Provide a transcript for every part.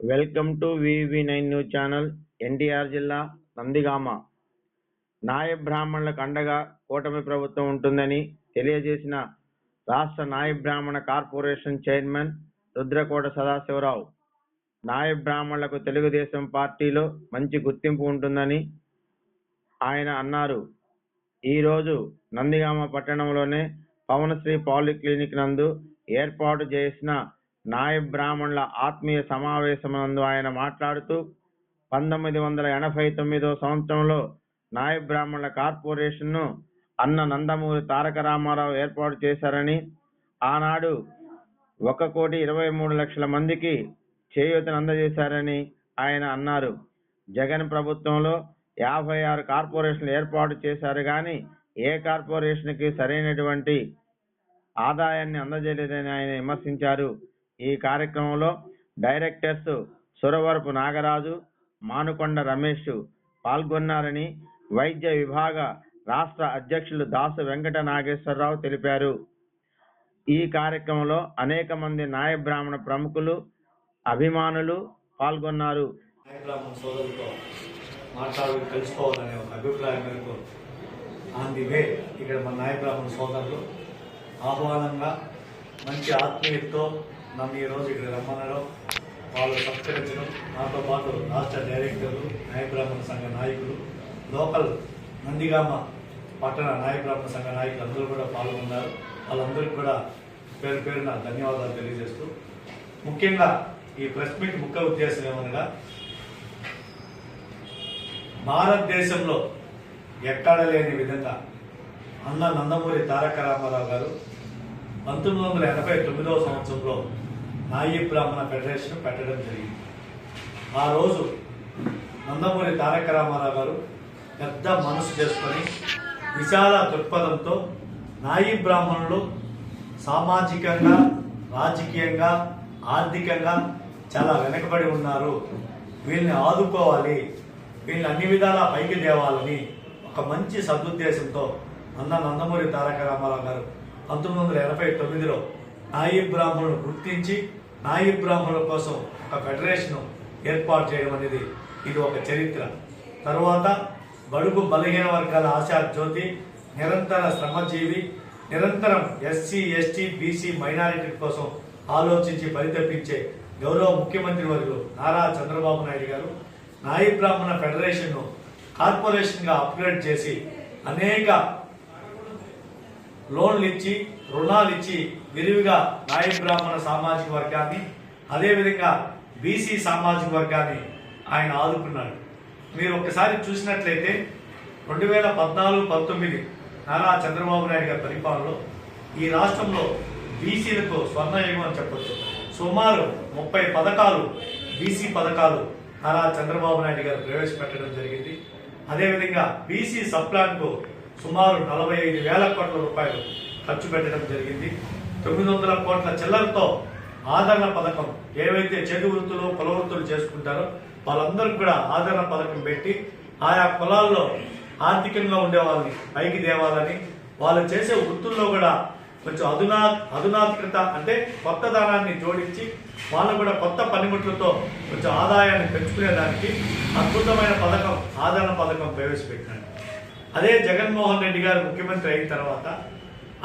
Welcome to V V nine news channel NTR జిల్లా నందిగామ. నాయ బ్రాహ్మణులకు అండగా కూటమి ప్రభుత్వం ఉంటుందని తెలియజేసిన రాష్ట్ర నాయ బ్రాహ్మణ కార్పొరేషన్ చైర్మన్ రుద్రకోట సదాశివరావు. నాయ బ్రాహ్మణులకు తెలుగుదేశం పార్టీలో మంచి గుర్తింపు ఉంటుందని ఆయన అన్నారు. ఈరోజు నందిగామ పట్టణంలోనే పవనశ్రీ పాలిక్లినిక్ నందు ఏర్పాటు చేసిన నాయ బ్రాహ్మణుల ఆత్మీయ సమావేశం నందు ఆయన మాట్లాడుతూ పంతొమ్మిది వందల ఎనభై తొమ్మిదో సంవత్సరంలో నాయ బ్రాహ్మణుల కార్పొరేషన్ను అన్న నందమూరి తారక రామారావు ఏర్పాటు చేశారని ఆనాడు ఒక కోటి ఇరవై మూడు లక్షల మందికి చేయూతను అందజేశారని ఆయన అన్నారు. జగన్ ప్రభుత్వంలో యాభై ఆరు కార్పొరేషన్లు ఏర్పాటు చేశారు కానీ ఏ కార్పొరేషన్కి సరైనటువంటి ఆదాయాన్ని అందజేయలేదని ఆయన విమర్శించారు. ఈ కార్యక్రమంలో డైరెక్టర్స్ సురవరపు నాగరాజు మానుకొండ రమేష్ పాల్గొన్నారని వైద్య విభాగ రాష్ట్ర అధ్యక్షులు దాసు వెంకట నాగేశ్వరరావు తెలిపారు. ఈ కార్యక్రమంలో అనేక మంది నాయ బ్రాహ్మణ ప్రముఖులు అభిమానులు పాల్గొన్నారు. మాట్లాడి తెలుసుకోవాలనే ఒక అభిప్రాయం మేరకు ఆన్ ది వే ఇక్కడ మన నాయ బ్రాహ్మణ సోదరులు ఆహ్వానంగా మంచి ఆత్మీయతతో నన్ను ఈరోజు ఇక్కడ రమ్మనడం వాళ్ళు సత్కరించడం. నాతో పాటు రాష్ట్ర డైరెక్టర్లు నాయబ్రాహ్మణ సంఘ నాయకులు లోకల్ నందిగామ పట్టణ నాయబ్రాహ్మణ సంఘ నాయకులు అందరూ కూడా పాల్గొన్నారు. వాళ్ళందరికీ కూడా పేరు పేరున ధన్యవాదాలు తెలియజేస్తూ ముఖ్యంగా ఈ ప్రెస్ మీట్ ముఖ్య ఉద్దేశం ఏమనగా భారతదేశంలో ఎక్కడ లేని విధంగా అన్న నందమూరి తారక రామారావు గారు పంతొమ్మిది వందల ఎనభై తొమ్మిదవ సంవత్సరంలో నాయి బ్రాహ్మణ ఫెడరేషన్ పెట్టడం జరిగింది. ఆ రోజు నందమూరి తారక రామారావు గారు పెద్ద మనసు చేసుకొని విశాల దృక్పథంతో నాయి బ్రాహ్మణులు సామాజికంగా రాజకీయంగా ఆర్థికంగా చాలా వెనకబడి ఉన్నారు. వీళ్ళని ఆదుకోవాలి. వీళ్ళని అన్ని విధాలా పైకి తేవాలని ఒక మంచి సదుద్దేశంతో అన్న నందమూరి తారక రామారావు గారు పంతొమ్మిది వందల ఎనభై తొమ్మిదిలో నాయి బ్రాహ్మణులు గుర్తించి నాయి బ్రాహ్మణుల కోసం ఒక ఫెడరేషన్ ఏర్పాటు చేయడం అనేది ఇది ఒక చరిత్ర. తరువాత బడుగు బలహీన వర్గాల ఆశా జ్యోతి నిరంతర శ్రమజీవి నిరంతరం ఎస్సీ ఎస్టీ బీసీ మైనారిటీ కోసం ఆలోచించి పరితపించే గౌరవ ముఖ్యమంత్రి వర్యులు నారా చంద్రబాబు నాయుడు గారు నాయి బ్రాహ్మణ ఫెడరేషన్ను కార్పొరేషన్గా అప్గ్రేడ్ చేసి అనేక లోన్లు ఇచ్చి రుణాలు ఇచ్చి విరివిగా నాయ బ్రాహ్మణ సామాజిక వర్గాన్ని అదేవిధంగా బీసీ సామాజిక వర్గాన్ని ఆయన ఆదుకున్నాడు. మీరు ఒకసారి చూసినట్లయితే రెండు వేల పద్నాలుగు పంతొమ్మిది నారా చంద్రబాబు నాయుడు గారి పరిపాలనలో ఈ రాష్ట్రంలో బీసీలకు స్వర్ణయుగం అని చెప్పచ్చు. సుమారు ముప్పై పథకాలు బీసీ పథకాలు నారా చంద్రబాబు నాయుడు గారు ప్రవేశపెట్టడం జరిగింది. అదేవిధంగా బీసీ సప్లాన్కు సుమారు నలభై ఐదు వేల కోట్ల రూపాయలు ఖర్చు పెట్టడం జరిగింది. తొమ్మిది వందల కోట్ల చిల్లరతో ఆదరణ పథకం ఏవైతే చేతి వృత్తులు కుల వృత్తులు చేసుకుంటారో వాళ్ళందరికీ కూడా ఆదరణ పథకం పెట్టి ఆయా కులాల్లో ఆర్థికంగా ఉండే వాళ్ళని పైకి తేవాలని వాళ్ళు చేసే వృత్తుల్లో కూడా కొంచెం అధునా అధునాత్మకత అంటే కొత్త దానాన్ని జోడించి వాళ్ళు కూడా కొత్త పనిముట్లతో కొంచెం ఆదాయాన్ని పెంచుకునేదానికి అద్భుతమైన పథకం ఆదరణ పథకం ప్రవేశపెట్టినాడు అదే జగన్మోహన్ రెడ్డి గారు ముఖ్యమంత్రి అయిన తర్వాత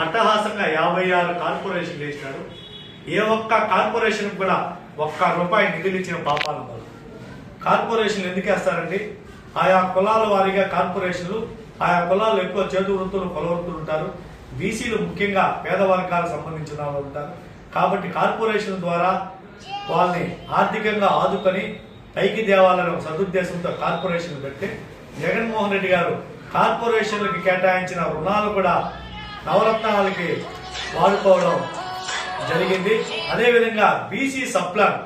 అట్టహాసంగా యాభై ఆరు కార్పొరేషన్లు వేసినారు. ఏ ఒక్క కార్పొరేషన్ కూడా ఒక్క రూపాయి నిధులు ఇచ్చిన పాపాలు వాళ్ళు కార్పొరేషన్లు ఎందుకు వేస్తారండి? ఆయా కులాల వారీగా కార్పొరేషన్లు ఆయా కులాలు ఎక్కువ చేతు వృత్తులు కొలవృత్తులు ఉంటారు. బీసీలు ముఖ్యంగా పేద వర్గాలకు సంబంధించిన వాళ్ళు ఉంటారు. కాబట్టి కార్పొరేషన్ ద్వారా వాళ్ళని ఆర్థికంగా ఆదుకొని పైకి దేవాలని ఒక సదుద్దేశంతో కార్పొరేషన్లు పెట్టి జగన్మోహన్ రెడ్డి గారు కార్పొరేషన్లకి కేటాయించిన రుణాలు కూడా నవరత్నాలకి వాడుకోవడం జరిగింది. అదేవిధంగా బీసీ సప్లాన్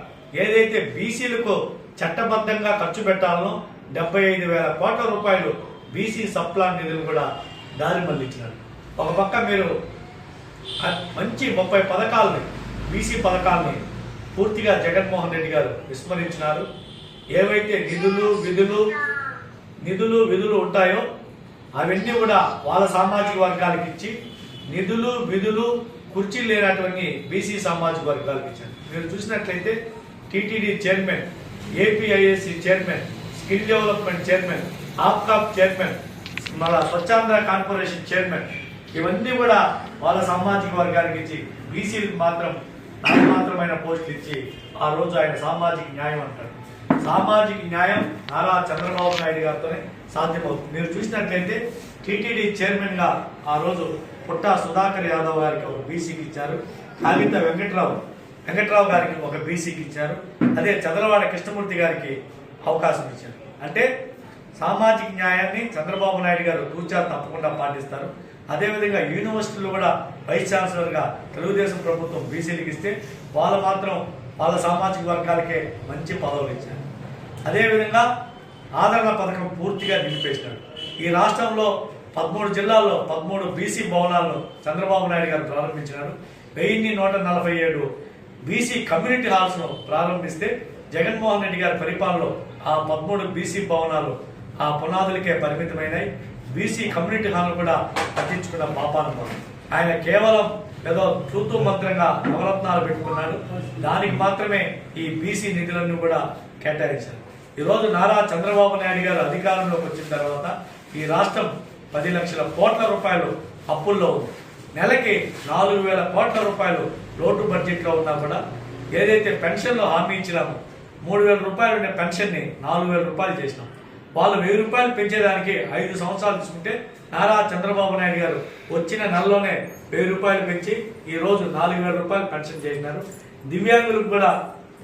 ఏదైతే బీసీలకు చట్టబద్ధంగా ఖర్చు పెట్టాలనో డెబ్బై ఐదు వేల కోట్ల రూపాయలు బీసీ సప్లాన్ నిధులు కూడా దారి మళ్ళించినారు ఒక పక్క మీరు మంచి ముప్పై పథకాలని బీసీ పథకాలని పూర్తిగా జగన్మోహన్ రెడ్డి గారు విస్మరించినారు. ఏవైతే నిధులు విధులు నిధులు విధులు ఉంటాయో అవన్నీ కూడా వాళ్ళ సామాజిక వర్గాలకు ఇచ్చి నిధులు విధులు కుర్చీలు లేనటువంటి బీసీ సామాజిక వర్గాలకు ఇచ్చారు. మీరు చూసినట్లయితే TTD chairman APISC chairman skill development chairman APCOF chairman మన స్వచ్ఛాంధ్ర కార్పొరేషన్ చైర్మన్ ఇవన్నీ కూడా వాళ్ళ సామాజిక వర్గానికి ఇచ్చి బీసీలకు మాత్రం నామమాత్రమైన పోస్టులు ఇచ్చి ఆ రోజు ఆయన సామాజిక న్యాయం అంటారు. సామాజిక న్యాయం నారా చంద్రబాబు నాయుడు గారితోనే సాధ్యమవుతుంది. మీరు చూసినట్లయితే టీటీడీ చైర్మన్గా ఆ రోజు పుట్టా సుధాకర్ యాదవ్ గారికి ఒక బీసీకి ఇచ్చారు. కాగిత వెంకట్రావు వెంకట్రావు గారికి ఒక బీసీకి ఇచ్చారు. అదే చంద్రవాడ కృష్ణమూర్తి గారికి అవకాశం ఇచ్చారు. అంటే సామాజిక న్యాయాన్ని చంద్రబాబు నాయుడు గారు తూచా తప్పకుండా పాటిస్తారు. అదేవిధంగా యూనివర్సిటీలు కూడా వైస్ ఛాన్సలర్గా తెలుగుదేశం ప్రభుత్వం బీసీలకు ఇస్తే వాళ్ళు మాత్రం వాళ్ళ సామాజిక వర్గాలకే మంచి పదవులు ఇచ్చారు. అదేవిధంగా ఆదరణ పథకం పూర్తిగా నిలిపేసినాడు. ఈ రాష్ట్రంలో పదమూడు జిల్లాల్లో పదమూడు బీసీ భవనాలను చంద్రబాబు నాయుడు గారు ప్రారంభించినారు. వెయ్యిన్ని నూట నలభై ఏడు బీసీ కమ్యూనిటీ హాల్స్ను ప్రారంభిస్తే జగన్మోహన్ రెడ్డి గారి పరిపాలనలో ఆ పదమూడు బీసీ భవనాలు ఆ పునాదులకే పరిమితమైనాయి. బీసీ కమ్యూనిటీ హాల్ కూడా పట్టించుకున్న పాపాను ఆయన కేవలం ఏదో చూతూ మంత్రంగా నవరత్నాలు పెట్టుకున్నాడు. దానికి మాత్రమే ఈ బీసీ నిధులను కూడా కేటాయించారు. ఈరోజు నారా చంద్రబాబు నాయుడు గారు అధికారంలోకి వచ్చిన తర్వాత ఈ రాష్ట్రం పది లక్షల కోట్ల రూపాయలు అప్పుల్లో ఉంది. నెలకి నాలుగు వేల కోట్ల రూపాయలు లోటు బడ్జెట్లో ఉన్నా కూడా ఏదైతే పెన్షన్లో హామీ ఇచ్చినామో మూడు వేల రూపాయలు ఉండే పెన్షన్ని నాలుగు వేల రూపాయలు చేసినాం. వాళ్ళు వెయ్యి రూపాయలు పెంచేదానికి ఐదు సంవత్సరాలు తీసుకుంటే నారా చంద్రబాబు నాయుడు గారు వచ్చిన నెలలోనే వెయ్యి రూపాయలు పెంచి ఈరోజు నాలుగు వేల రూపాయలు పెన్షన్ చేసినారు. దివ్యాంగులకు కూడా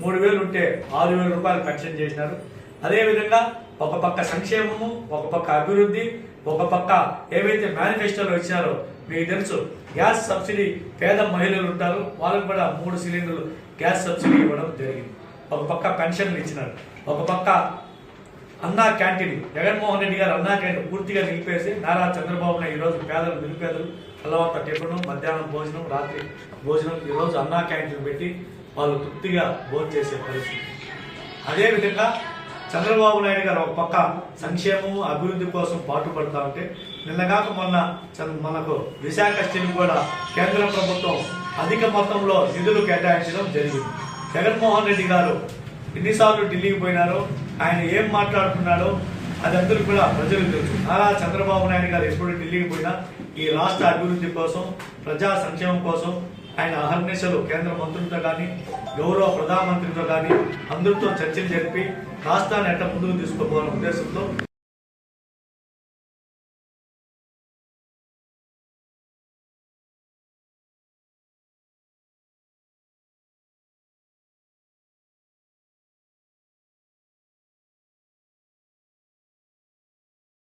మూడు వేలు ఉంటే ఆరు వేల రూపాయలు పెన్షన్ చేసినారు. అదేవిధంగా ఒక పక్క సంక్షేమము ఒక పక్క అభివృద్ధి ఒక పక్క ఏవైతే మేనిఫెస్టోలో ఇచ్చారో మీకు తెలుసు గ్యాస్ సబ్సిడీ పేద మహిళలు ఉంటారు వాళ్ళకు కూడా మూడు సిలిండర్లు గ్యాస్ సబ్సిడీ ఇవ్వడం జరిగింది. ఒక పక్క పెన్షన్లు ఇచ్చినారు ఒక పక్క అన్నా క్యాంటీన్ జగన్మోహన్ రెడ్డి గారు అన్నా క్యాంటీన్ పూర్తిగా నిలిపేసి నారా చంద్రబాబు నాయుడు ఈరోజు పేదలు నిరుపేదలు అల్లవంత టిఫిన్ మధ్యాహ్నం భోజనం రాత్రి భోజనం ఈరోజు అన్నా క్యాంటీన్ పెట్టి వాళ్ళు తృప్తిగా భోజనం చేసే పరిస్థితి. అదేవిధంగా చంద్రబాబు నాయుడు గారు ఒక పక్క సంక్షేమం అభివృద్ధి కోసం పాటుపడతా ఉంటే నిన్నగాక మొన్న మనకు విశాఖ స్టీల్ కూడా కేంద్ర ప్రభుత్వం అధిక మొత్తంలో నిధులు కేటాయించడం జరిగింది. జగన్మోహన్ రెడ్డి గారు ఎన్నిసార్లు ఢిల్లీకి పోయినారో ఆయన ఏం మాట్లాడుతున్నాడో అది అందరూ కూడా ప్రజలకు తెలుసు. అలా చంద్రబాబు నాయుడు గారు ఎప్పుడు ఢిల్లీకి పోయినా ఈ రాష్ట్ర అభివృద్ధి కోసం ప్రజా సంక్షేమం కోసం ఆయన అహర్నిశలు కేంద్ర మంత్రులతో కానీ గౌరవ ప్రధానమంత్రితో కానీ అందరితో చర్చలు జరిపి రాష్ట్రాన్ని ఎట్ట ముందుకు తీసుకుపోవాలనే ఉద్దేశంతో